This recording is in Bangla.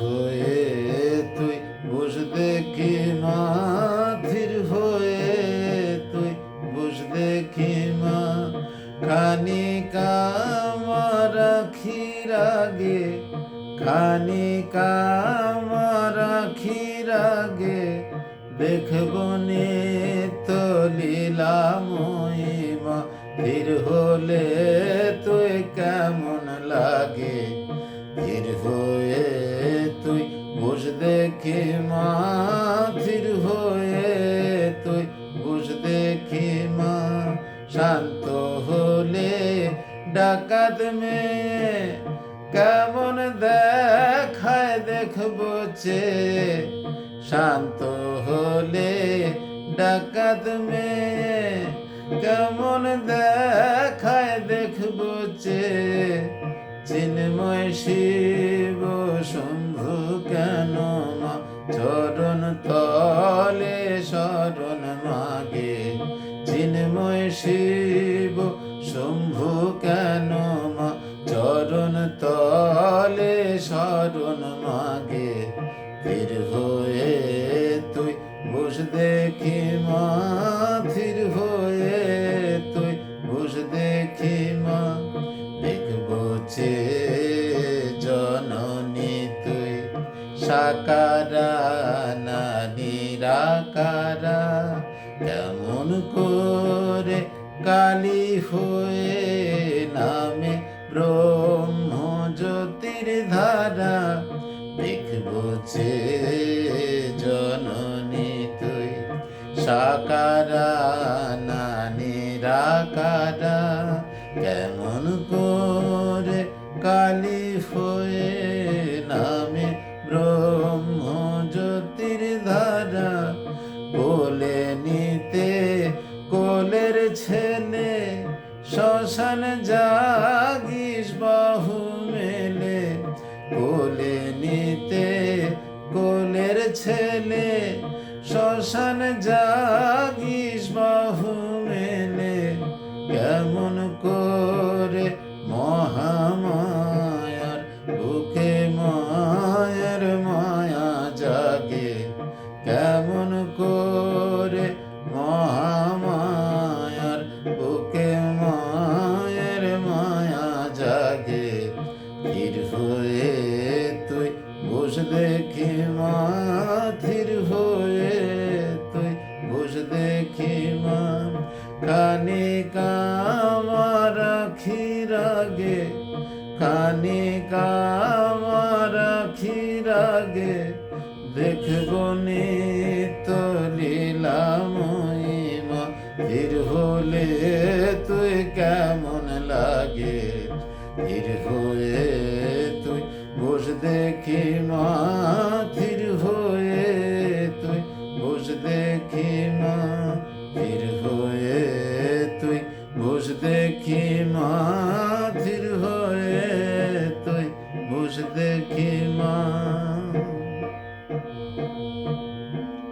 হয়ে তুই বুঝতে কি মা ধীর হয়ে তুই বুঝতে কি মা কানি কামা রাখি রাগে কানি কামা রাখি রাগে নে তো লীলা হলে তুই কেমন লাগে? ধীর হলে কেমন দেখায় দেখব চে শান্ত হলে ডাকাত মেয়ে, কেমন দেখায় দেখব চে চিন্ময় শিব শম্ভু কেন চরণ তলে শরণ মাগে, চিন্ময় শিব শম্ভু তীর হয়ে তুই বুঝ দেখি মা থির হয়ে তুই বুঝ দেখি মা। দেখব চে জননী তুই, সাকারা না নিরাকারা। কেমন করে কালী হয়ে নামে ব্রহ্ম জ্যোতির ধারা। দেখব জননী তুই, সাকারা না নিরাকারা কেমন করে কালী হয়ে নামে ব্রহ্ম জ্যোতির ধারা, কোলে নিতে কোলের ছেলে, শ্মশান জাগিস শ্মশান জাগিস বাহু মেলে কেমন করে মহামায়ার বুকে মায়ের মায়া জাগে কেমন বুঝ দেখি মা ধীর হয়ে তুই। বুঝ দেখি মা কানে খানিকা রাখি রাগে খানিকা রাখি রাগে দেখব তো লীলা মহিমা, ধীর হলে তুই কেমন লাগে? ধীর বস দেখি মা ধীর হয়ে তুই। বস দেখি মা ধীর